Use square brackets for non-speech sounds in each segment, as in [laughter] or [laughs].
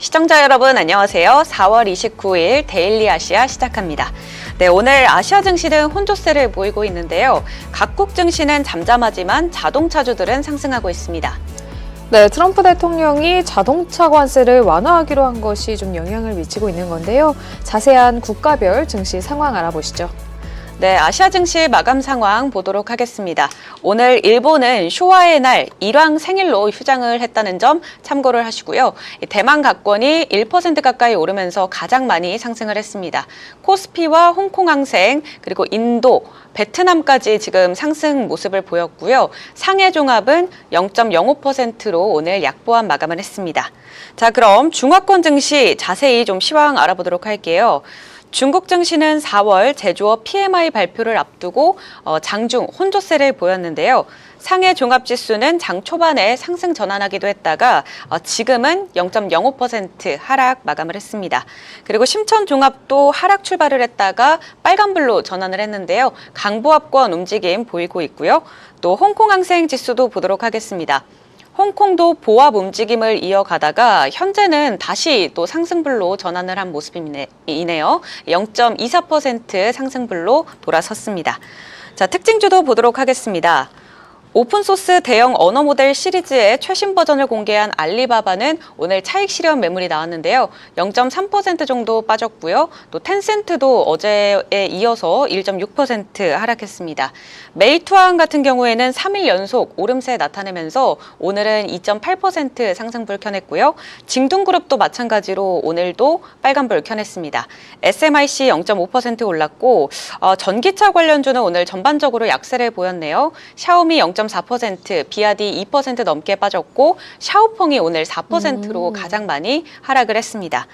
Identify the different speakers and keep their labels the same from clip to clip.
Speaker 1: 시청자 여러분 안녕하세요. 4월 29일 데일리 아시아 시작합니다. 네, 오늘 아시아 증시는 혼조세를 보이고 있는데요. 각국 증시는 잠잠하지만 자동차주들은 상승하고 있습니다.
Speaker 2: 네, 트럼프 대통령이 자동차 관세를 완화하기로 한 것이 좀 영향을 미치고 있는 건데요. 자세한 국가별 증시 상황 알아보시죠.
Speaker 1: 네, 아시아 증시 마감 상황 보도록 하겠습니다. 오늘 일본은 쇼와의 날 일왕 생일로 휴장을 했다는 점 참고를 하시고요. 이 대만 각권이 1% 가까이 오르면서 가장 많이 상승을 했습니다. 코스피와 홍콩 항생 그리고 인도, 베트남까지 지금 상승 모습을 보였고요. 상해 종합은 0.05%로 오늘 약보한 마감을 했습니다. 자, 그럼 중화권 증시 자세히 좀 시황 알아보도록 할게요. 중국 증시는 4월 제조업 PMI 발표를 앞두고 어, 장중 혼조세를 보였는데요. 상해 종합지수는 장 초반에 상승 전환하기도 했다가 어, 지금은 0.05% 하락 마감을 했습니다. 그리고 심천 종합도 하락 출발을 했다가 빨간불로 전환을 했는데요. 강보합권 움직임 보이고 있고요. 또 홍콩 항생 지수도 보도록 하겠습니다. 홍콩도 보합 움직임을 이어가다가 현재는 다시 또 상승불로 전환을 한 모습이네요. 0.24% 상승불로 돌아섰습니다. 자, 특징주도 보도록 하겠습니다. 오픈소스 대형 언어 모델 시리즈의 최신 버전을 공개한 알리바바는 오늘 차익 실현 매물이 나왔는데요. 0.3% 정도 빠졌고요. 또 텐센트도 어제에 이어서 1.6% 하락했습니다. 메이투항 같은 경우에는 3일 연속 오름세 나타내면서 오늘은 2.8% 상승불 켜냈고요. 징둥그룹도 마찬가지로 오늘도 빨간불 켜냈습니다. SMIC 0.5% 올랐고 어, 전기차 관련주는 오늘 전반적으로 약세를 보였네요. 샤오미 0.4%, 비아디 2% 넘게 빠졌고 샤오펑이 오늘 4%로
Speaker 2: 음.
Speaker 1: 가장 많이 하락을 했습니다.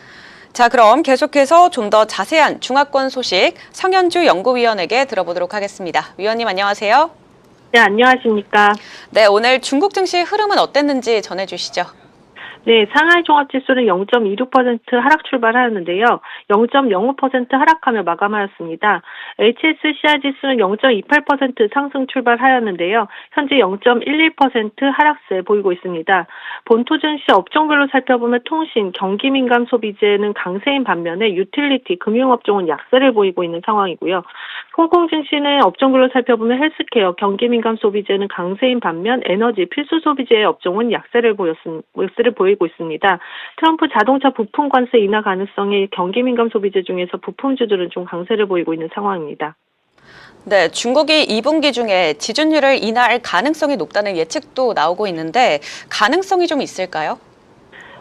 Speaker 1: 자, 그럼 계속해서 좀 더 자세한 중화권 소식 성현주 연구위원에게 들어보도록 하겠습니다. 위원님 안녕하세요.
Speaker 3: 네, 안녕하십니까.
Speaker 1: 네, 오늘 중국 증시 흐름은 어땠는지 전해주시죠.
Speaker 3: 네, 상하이 종합지수는 0.26% 하락 출발하였는데요. 0.05% 하락하며 마감하였습니다. HSCI 지수는 0.28% 상승 출발하였는데요. 현재 0.11% 하락세 보이고 있습니다. 본토 증시 업종별로 살펴보면 통신, 경기 민감 소비재는 강세인 반면에 유틸리티, 금융업종은 약세를 보이고 있는 상황이고요. 홍콩 증시는 업종별로 살펴보면 헬스케어, 경기 민감 소비재는 강세인 반면 에너지, 필수 소비재의 업종은 약세를 보이 고 있습니다. 트럼프 자동차 부품 관세 인하 가능성이 경기 민감 소비재 중에서 부품주들은 좀 강세를 보이고 있는 상황입니다.
Speaker 1: 네, 중국이 2분기 중에 지준율을 인하할 가능성이 높다는 예측도 나오고 있는데 가능성이 좀 있을까요?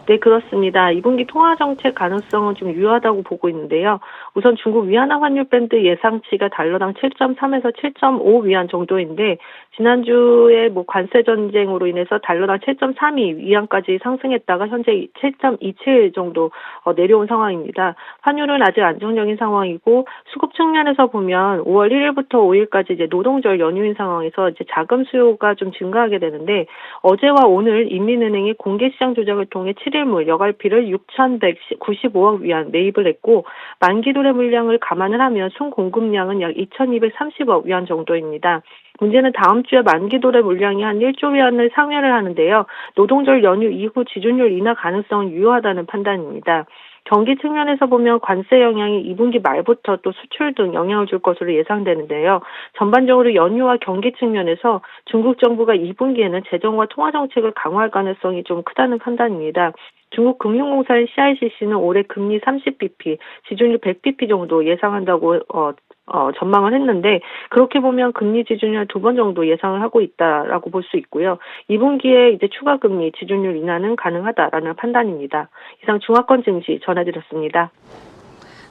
Speaker 3: 네, 그렇습니다. 2분기 통화 정책 가능성은 좀 유효하다고 보고 있는데요. 우선 중국 위안화 환율 밴드 예상치가 달러당 7.3에서 7.5 위안 정도인데 지난주에 뭐 관세 전쟁으로 인해서 달러당 7.32 위안까지 상승했다가 현재 7.27 정도 어, 내려온 상황입니다. 환율은 아직 안정적인 상황이고 수급 측면에서 보면 5월 1일부터 5일까지 이제 노동절 연휴인 상황에서 이제 자금 수요가 좀 증가하게 되는데 어제와 오늘 인민은행이 공개 시장 조작을 통해 7일물 여갈피를 6,195억 위안 매입을 했고 만기 도래 물량을 감안을 하면 총 공급량은 약 2,230억 위안 정도입니다. 문제는 다음 주에 만기 도래 물량이 한 1조 위안을 상회를 하는데요. 노동절 연휴 이후 지준율 인하 가능성은 유효하다는 판단입니다. 경기 측면에서 보면 관세 영향이 2분기 말부터 또 수출 등 영향을 줄 것으로 예상되는데요. 전반적으로 연휴와 경기 측면에서 중국 정부가 2분기에는 재정과 통화 정책을 강화할 가능성이 좀 크다는 판단입니다. 중국 금융공사인 CICC는 올해 금리 30bp, 지준율 100bp 정도 예상한다고 어, 어, 전망을 했는데 그렇게 보면 금리 지준율 두 번 정도 예상을 하고 있다라고 볼 수 있고요. 2분기에 이제 추가 금리 지준율 인하는 가능하다라는 판단입니다. 이상 중화권 증시 전해드렸습니다.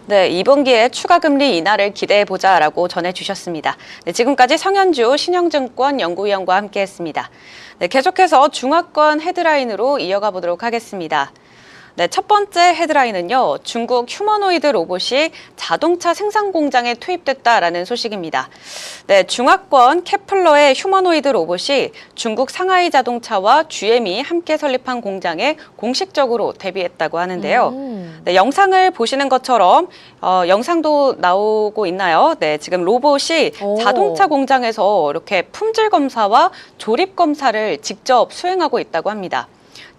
Speaker 1: 네, 이번 기회에 추가 금리 인하를 기대해 보자라고 전해 주셨습니다. 네, 지금까지 성현주 신영증권 연구위원과 함께 했습니다. 네, 계속해서 중화권 헤드라인으로 이어가 보도록 하겠습니다. 네, 첫 번째 헤드라인은요. 중국 휴머노이드 로봇이 자동차 생산 공장에 투입됐다라는 소식입니다. 네, 중화권 케플러의 휴머노이드 로봇이 중국 상하이 자동차와 GM이 함께 설립한 공장에 공식적으로 데뷔했다고 하는데요.
Speaker 2: 음.
Speaker 1: 네, 영상을 보시는 것처럼 어, 영상도 나오고 있나요? 네, 지금 로봇이
Speaker 2: 오.
Speaker 1: 자동차 공장에서 이렇게 품질 검사와 조립 검사를 직접 수행하고 있다고 합니다.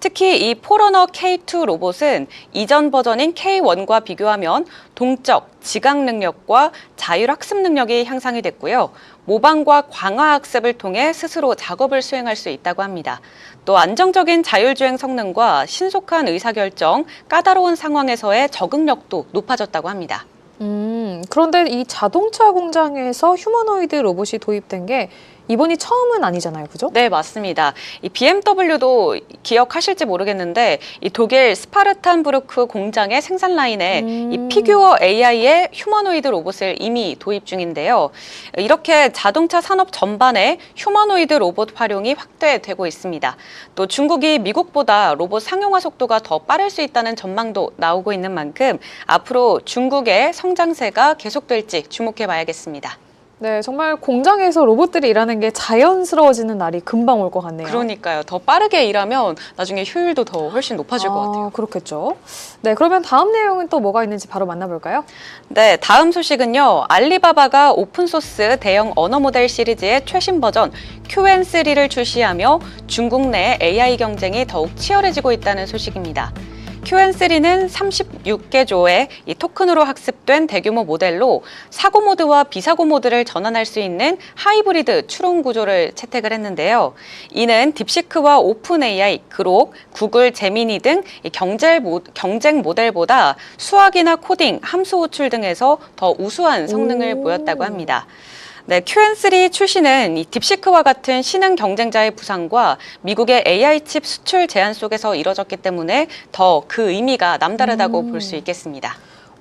Speaker 1: 특히 이 포러너 K2 로봇은 이전 버전인 K1과 비교하면 동적, 지각 능력과 자율 학습 능력이 향상이 됐고요. 모방과 광화 학습을 통해 스스로 작업을 수행할 수 있다고 합니다. 또 안정적인 자율주행 성능과 신속한 의사결정, 까다로운 상황에서의 적응력도 높아졌다고 합니다.
Speaker 2: 음, 그런데 이 자동차 공장에서 휴머노이드 로봇이 도입된 게 이번이 처음은 아니잖아요, 그죠?
Speaker 1: 네, 맞습니다. 이 BMW도 기억하실지 모르겠는데 이 독일 스파르탄부르크 공장의 생산 라인에
Speaker 2: 음.
Speaker 1: 이 피규어 AI의 휴머노이드 로봇을 이미 도입 중인데요. 이렇게 자동차 산업 전반에 휴머노이드 로봇 활용이 확대되고 있습니다. 또 중국이 미국보다 로봇 상용화 속도가 더 빠를 수 있다는 전망도 나오고 있는 만큼 앞으로 중국의 성장세가 계속될지 주목해 봐야겠습니다.
Speaker 2: 네, 정말 공장에서 로봇들이 일하는 게 자연스러워지는 날이 금방 올 것 같네요.
Speaker 1: 그러니까요. 더 빠르게 일하면 나중에 효율도 더 훨씬 높아질 것
Speaker 2: 아,
Speaker 1: 같아요.
Speaker 2: 그렇겠죠. 네, 그러면 다음 내용은 또 뭐가 있는지 바로 만나볼까요?
Speaker 1: 네, 다음 소식은요. 알리바바가 오픈소스 대형 언어 모델 시리즈의 최신 버전 QN3를 출시하며 중국 내 AI 경쟁이 더욱 치열해지고 있다는 소식입니다. QN3는 36개 조의 이 토큰으로 학습된 대규모 모델로 사고 모드와 비사고 모드를 전환할 수 있는 하이브리드 추론 구조를 채택을 했는데요. 이는 딥시크와 오픈 AI, 그록, 구글 제미니 등이 경쟁, 모, 경쟁 모델보다 수학이나 코딩, 함수 호출 등에서 더 우수한 성능을
Speaker 2: 오.
Speaker 1: 보였다고 합니다. 네, QN3 출시는 이 딥시크와 같은 신흥 경쟁자의 부상과 미국의 AI 칩 수출 제한 속에서 이뤄졌기 때문에 더 그 의미가 남다르다고
Speaker 2: 음.
Speaker 1: 볼수 있겠습니다.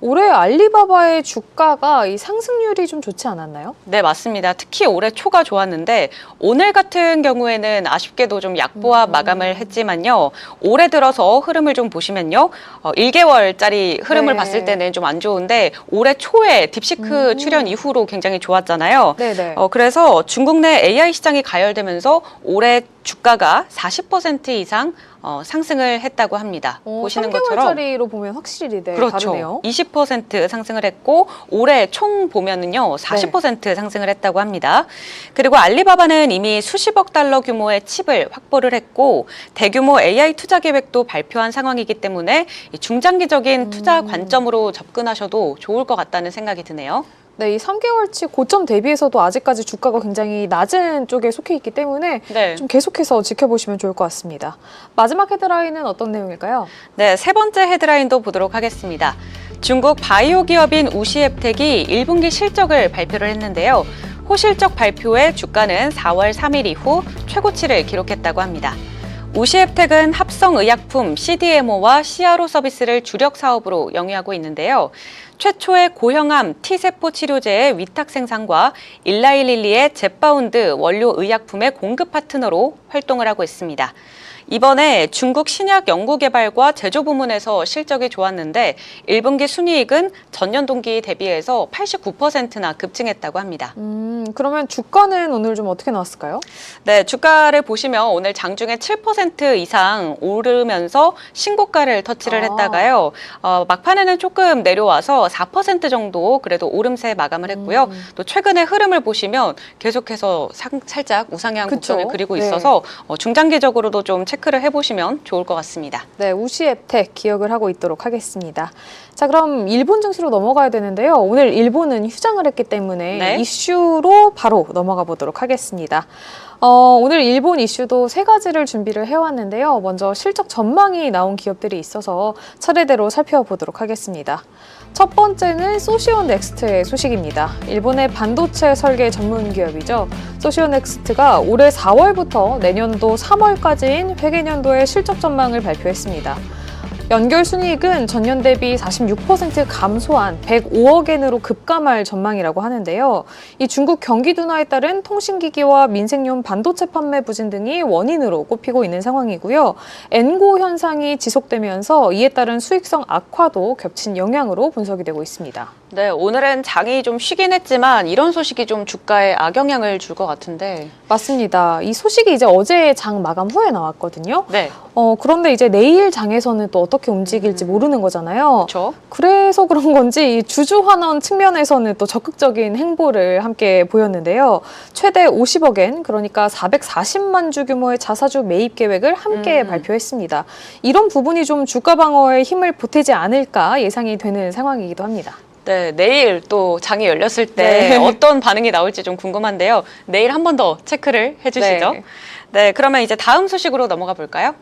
Speaker 2: 올해 알리바바의 주가가 이 상승률이 좀 좋지 않았나요?
Speaker 1: 네, 맞습니다. 특히 올해 초가 좋았는데 오늘 같은 경우에는 아쉽게도 좀 약보합
Speaker 2: 음.
Speaker 1: 마감을 했지만요. 올해 들어서 흐름을 좀 보시면요. 어, 1개월짜리 흐름을
Speaker 2: 네.
Speaker 1: 봤을 때는 좀 안 좋은데 올해 초에 딥시크
Speaker 2: 음.
Speaker 1: 출연 이후로 굉장히 좋았잖아요.
Speaker 2: 네네.
Speaker 1: 어, 그래서 중국 내 AI 시장이 가열되면서 올해 주가가 40% 이상 어, 상승을 했다고 합니다.
Speaker 2: 어,
Speaker 1: 보시는 것처럼
Speaker 2: 3개월짜리로 보면 확실히 네,
Speaker 1: 그렇죠.
Speaker 2: 다르네요.
Speaker 1: 20% 상승을 했고 올해 총 보면은요 40%
Speaker 2: 네.
Speaker 1: 상승을 했다고 합니다. 그리고 알리바바는 이미 수십억 달러 규모의 칩을 확보를 했고 대규모 AI 투자 계획도 발표한 상황이기 때문에 이 중장기적인 투자
Speaker 2: 음.
Speaker 1: 관점으로 접근하셔도 좋을 것 같다는 생각이 드네요.
Speaker 2: 네, 이 3개월치 고점 대비해서도 아직까지 주가가 굉장히 낮은 쪽에 속해 있기 때문에
Speaker 1: 네.
Speaker 2: 좀 계속해서 지켜보시면 좋을 것 같습니다. 마지막 헤드라인은 어떤 내용일까요?
Speaker 1: 네, 세 번째 헤드라인도 보도록 하겠습니다. 중국 바이오 기업인 우시앱텍이 1분기 실적을 발표를 했는데요. 호실적 발표에 주가는 4월 3일 이후 최고치를 기록했다고 합니다. 우시앱텍은 합성의약품 CDMO와 CRO 서비스를 주력 사업으로 영위하고 있는데요. 최초의 고형암 T세포 치료제의 위탁 생산과 일라일릴리의 젯바운드 원료 의약품의 공급 파트너로 활동을 하고 있습니다. 이번에 중국 신약 연구개발과 제조 부문에서 실적이 좋았는데 1분기 순이익은 전년 동기 대비해서 89%나 급증했다고 합니다.
Speaker 2: 음, 그러면 주가는 오늘 좀 어떻게 나왔을까요?
Speaker 1: 네, 주가를 보시면 오늘 장중에 7% 이상 오르면서 신고가를 터치를
Speaker 2: 아.
Speaker 1: 했다가요. 어, 막판에는 조금 내려와서 4% 정도 그래도 오름세 마감을 했고요.
Speaker 2: 음.
Speaker 1: 또 최근의 흐름을 보시면 계속해서 상- 살짝 우상향
Speaker 2: 그쵸.
Speaker 1: 곡선을 그리고
Speaker 2: 네.
Speaker 1: 있어서 어, 중장기적으로도 좀 체크 를 해보시면 좋을 것 같습니다.
Speaker 2: 네, 우시 앱텍 기억을 하고 있도록 하겠습니다. 자, 그럼 일본 증시로 넘어가야 되는데요. 오늘 일본은 휴장을 했기 때문에
Speaker 1: 네.
Speaker 2: 이슈로 바로 넘어가 보도록 하겠습니다. 어, 오늘 일본 이슈도 세 가지를 준비를 해왔는데요. 먼저 실적 전망이 나온 기업들이 있어서 차례대로 살펴보도록 하겠습니다. 첫 번째는 소시오 넥스트의 소식입니다. 일본의 반도체 설계 전문 기업이죠. 소시오 넥스트가 올해 4월부터 내년도 3월까지인 회계년도의 실적 전망을 발표했습니다. 연결 순이익은 전년 대비 46% 감소한 105억 엔으로 급감할 전망이라고 하는데요. 이 중국 경기 둔화에 따른 통신기기와 민생용 반도체 판매 부진 등이 원인으로 꼽히고 있는 상황이고요. 엔고 현상이 지속되면서 이에 따른 수익성 악화도 겹친 영향으로 분석이 되고 있습니다.
Speaker 1: 네, 오늘은 장이 좀 쉬긴 했지만 이런 소식이 좀 주가에 악영향을 줄 것 같은데.
Speaker 2: 맞습니다. 이 소식이 이제 어제 장 마감 후에 나왔거든요.
Speaker 1: 네,
Speaker 2: 어, 그런데 이제 내일 장에서는 또 어떻게 움직일지 모르는 거잖아요.
Speaker 1: 그렇죠.
Speaker 2: 그래서 그런 건지 이 주주 환원 측면에서는 또 적극적인 행보를 함께 보였는데요. 최대 50억엔 그러니까 440만 주 규모의 자사주 매입 계획을 함께
Speaker 1: 음.
Speaker 2: 발표했습니다. 이런 부분이 좀 주가 방어에 힘을 보태지 않을까 예상이 되는 상황이기도 합니다.
Speaker 1: 네, 내일 또 장이 열렸을 때
Speaker 2: 네. [laughs]
Speaker 1: 어떤 반응이 나올지 좀 궁금한데요. 내일 한 번 더 체크를 해주시죠.
Speaker 2: 네.
Speaker 1: 네, 그러면 이제 다음 소식으로 넘어가 볼까요?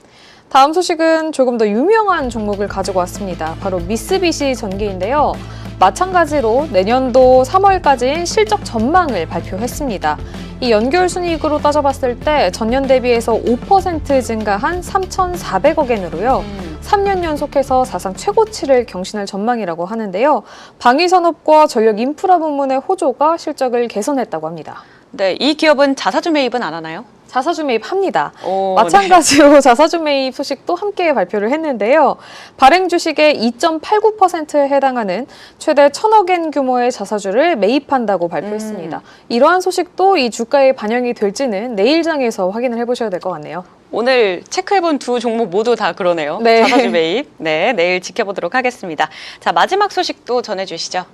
Speaker 2: 다음 소식은 조금 더 유명한 종목을 가지고 왔습니다. 바로 미쓰비시 전기인데요. 마찬가지로 내년도 3월까지 실적 전망을 발표했습니다. 이 연결 순이익으로 따져봤을 때 전년 대비해서 5% 증가한 3,400억 엔으로요. 3년 연속해서 사상 최고치를 경신할 전망이라고 하는데요. 방위 산업과 전력 인프라 부문의 호조가 실적을 개선했다고 합니다.
Speaker 1: 네, 이 기업은 자사주 매입은 안 하나요?
Speaker 2: 자사주 매입합니다.
Speaker 1: 오,
Speaker 2: 마찬가지로 [laughs] 자사주 매입 소식도 함께 발표를 했는데요. 발행 주식의 2.89%에 해당하는 최대 1,000억엔 규모의 자사주를 매입한다고 발표했습니다.
Speaker 1: 음.
Speaker 2: 이러한 소식도 이 주가에 반영이 될지는 내일장에서 확인을 해보셔야 될 것 같네요.
Speaker 1: 오늘 체크해본 두 종목 모두 다 그러네요.
Speaker 2: 네.
Speaker 1: 자사주 매입. 네, 내일 지켜보도록 하겠습니다. 자, 마지막 소식도 전해주시죠.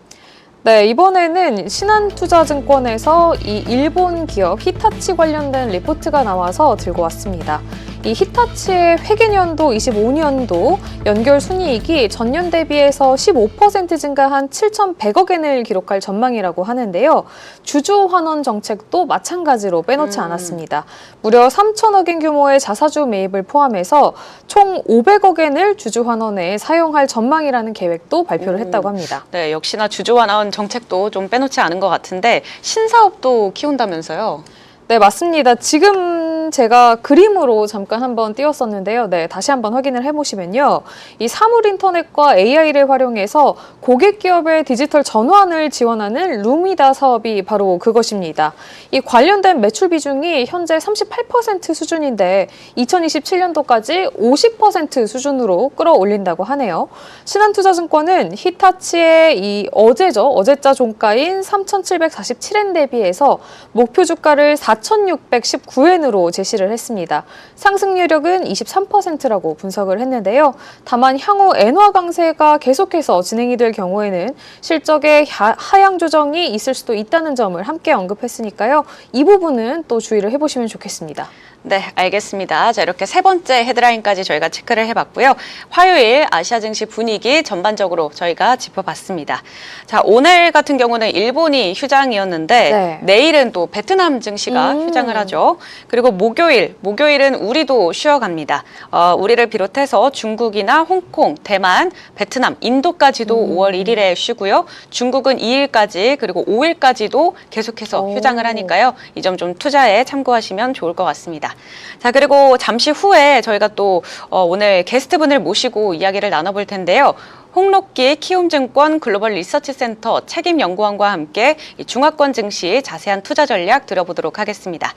Speaker 2: 네, 이번에는 신한투자증권에서 이 일본 기업 히타치 관련된 리포트가 나와서 들고 왔습니다. 이 히타치의 회계년도 25년도 연결 순이익이 전년 대비해서 15% 증가한 7,100억 엔을 기록할 전망이라고 하는데요. 주주 환원 정책도 마찬가지로 빼놓지
Speaker 1: 음.
Speaker 2: 않았습니다. 무려 3천억 엔 규모의 자사주 매입을 포함해서 총 500억 엔을 주주 환원에 사용할 전망이라는 계획도 발표를
Speaker 1: 오.
Speaker 2: 했다고 합니다.
Speaker 1: 네, 역시나 주주와 나온 정책도 좀 빼놓지 않은 것 같은데 신사업도 키운다면서요.
Speaker 2: 네, 맞습니다. 지금 제가 그림으로 잠깐 한번 띄웠었는데요. 네, 다시 한번 확인을 해보시면요. 이 사물 인터넷과 AI를 활용해서 고객 기업의 디지털 전환을 지원하는 루미다 사업이 바로 그것입니다. 이 관련된 매출 비중이 현재 38% 수준인데 2027년도까지 50% 수준으로 끌어올린다고 하네요. 신한투자증권은 히타치의 이 어제죠. 어제자 종가인 3,747엔 대비해서 목표 주가를 4,619엔으로 제시를 했습니다. 상승률력은 23%라고 분석을 했는데요. 다만 향후 엔화 강세가 계속해서 진행이 될 경우에는 실적의 하- 하향 조정이 있을 수도 있다는 점을 함께 언급했으니까요. 이 부분은 또 주의를 해보시면 좋겠습니다.
Speaker 1: 네, 알겠습니다. 자, 이렇게 세 번째 헤드라인까지 저희가 체크를 해봤고요. 화요일 아시아 증시 분위기 전반적으로 저희가 짚어봤습니다. 자, 오늘 같은 경우는 일본이 휴장이었는데
Speaker 2: 네.
Speaker 1: 내일은 또 베트남 증시가
Speaker 2: 음.
Speaker 1: 휴장을 하죠. 그리고 목요일, 목요일은 우리도 쉬어갑니다. 어, 우리를 비롯해서 중국이나 홍콩, 대만, 베트남, 인도까지도
Speaker 2: 음.
Speaker 1: 5월 1일에 쉬고요. 중국은 2일까지 그리고 5일까지도 계속해서
Speaker 2: 오.
Speaker 1: 휴장을 하니까요. 이 점 좀 투자에 참고하시면 좋을 것 같습니다. 자, 그리고 잠시 후에 저희가 또 어, 오늘 게스트분을 모시고 이야기를 나눠볼 텐데요. 홍록기 키움증권 글로벌 리서치 센터 책임 연구원과 함께 이 중화권 증시 자세한 투자 전략 들어보도록 하겠습니다.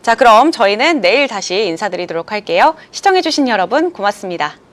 Speaker 1: 자, 그럼 저희는 내일 다시 인사드리도록 할게요. 시청해주신 여러분 고맙습니다.